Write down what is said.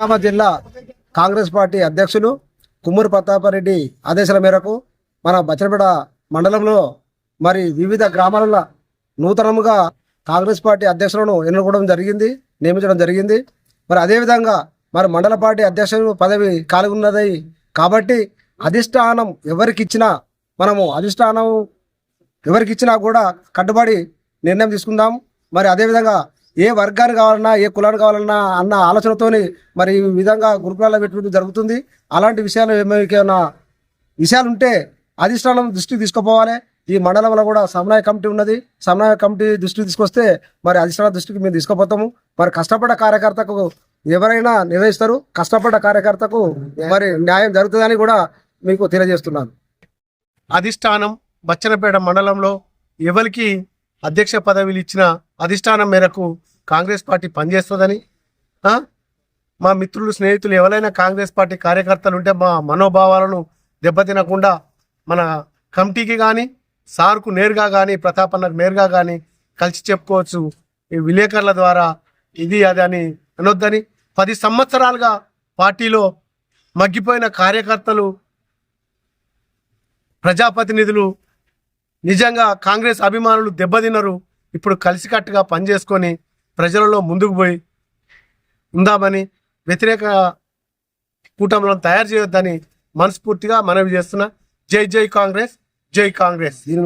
నిజామాబాద్ జిల్లా కాంగ్రెస్ పార్టీ అధ్యక్షులు కుమ్మూరు ప్రతాపరెడ్డి ఆదేశాల మేరకు మన బచ్చనపేట మండలంలో మరి వివిధ గ్రామాలలో నూతనముగా కాంగ్రెస్ పార్టీ అధ్యక్షులను ఎన్నుకోవడం జరిగింది నియమించడం జరిగింది. మరి అదేవిధంగా మరి మండల పార్టీ అధ్యక్షులు పదవి ఖాళీ ఉన్నది కాబట్టి అధిష్టానం ఎవరికి ఇచ్చినా మనము అధిష్టానం ఎవరికి ఇచ్చినా కూడా కట్టుబడి నిర్ణయం తీసుకుందాం. మరి అదేవిధంగా ఏ వర్గానికి కావాలన్నా ఏ కులానికి కావాలన్నా అన్న ఆలోచనతోని మరి ఈ విధంగా గురుకులాల్లో పెట్టుకుంటూ జరుగుతుంది. అలాంటి విషయాలు ఏమైనా విషయాలు ఉంటే అధిష్టానం దృష్టికి తీసుకుపోవాలి. ఈ మండలంలో కూడా సమన్వయ కమిటీ ఉన్నది. సమన్వయ కమిటీ దృష్టికి తీసుకొస్తే మరి అధిష్టాన దృష్టికి మేము తీసుకుపోతాము. మరి కష్టపడ్డ కార్యకర్తకు ఎవరైనా నిర్వహిస్తారు. కష్టపడ్డ కార్యకర్తకు మరి న్యాయం జరుగుతుందని కూడా మీకు తెలియజేస్తున్నాను. అధిష్టానం బచ్చనపేట మండలంలో ఎవరికి అధ్యక్ష పదవిలు ఇచ్చిన అధిష్టానం మేరకు కాంగ్రెస్ పార్టీ పనిచేస్తుందని మా మిత్రులు స్నేహితులు ఎవరైనా కాంగ్రెస్ పార్టీ కార్యకర్తలు ఉంటే మా మనోభావాలను దెబ్బతినకుండా మన కమిటీకి కానీ సార్కు నేరుగా కానీ ప్రతాపన్నకు నేరుగా కానీ కలిసి చెప్పుకోవచ్చు. ఈ విలేకరుల ద్వారా ఇది అది అని అనొద్దని. పది సంవత్సరాలుగా పార్టీలో మగ్గిపోయిన కార్యకర్తలు ప్రజాప్రతినిధులు నిజంగా కాంగ్రెస్ అభిమానులు దెబ్బతిన్నారు ఇప్పుడు కలిసికట్టుగా పనిచేసుకొని ప్రజలలో ముందుకు పోయి ఉందామని వ్యతిరేక కూటమిలను తయారు చేయొద్దని మనస్ఫూర్తిగా మనవి చేస్తున్నా. జై జై కాంగ్రెస్ జై కాంగ్రెస్. దీని